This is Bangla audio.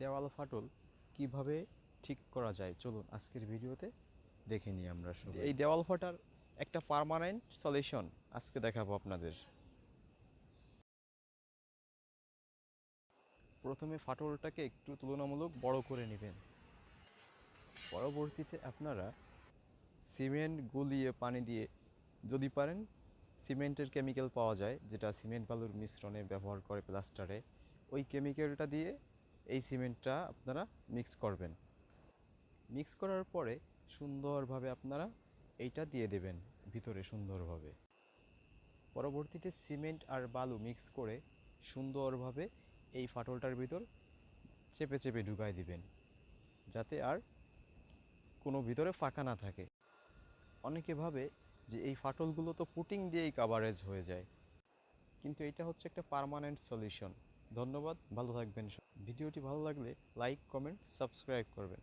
দেওয়াল ফাটল কীভাবে ঠিক করা যায়? চলুন আজকের ভিডিওতে দেখে নিই আমরা এই দেওয়াল ফাটার একটা পার্মানেন্ট সলিউশন আজকে দেখাবো আপনাদের। প্রথমে ফাটলটাকে একটু তুলনামূলক বড় করে নেবেন। পরবর্তীতে আপনারা সিমেন্ট গুলিয়ে পানি দিয়ে, যদি পারেন, সিমেন্টের কেমিক্যাল পাওয়া যায়, যেটা সিমেন্ট বালুর মিশ্রণে ব্যবহার করে প্লাস্টারে ওই কেমিক্যালটা দিয়ে এই সিমেন্টটা আপনারা মিক্স করবেন। মিক্স করার পরে সুন্দরভাবে আপনারা এইটা দিয়ে দেবেন ভিতরে সুন্দরভাবে। পরবর্তীতে সিমেন্ট আর বালু মিক্স করে সুন্দরভাবে এই ফাটলটার ভিতর চেপে চেপে ঢুকাই দিবেন, যাতে আর কোনো ভিতরে ফাঁকা না থাকে। অনেকে ভাবে যে এই ফাটলগুলো তো পুটিং দিয়েই কাভারেজ হয়ে যায়, কিন্তু এটা হচ্ছে একটা পার্মানেন্ট সলিউশন ধন্যবাদ ভালো থাকবেন ভিডিওটি ভালো লাগলে লাইক কমেন্ট সাবস্ক্রাইব করবেন।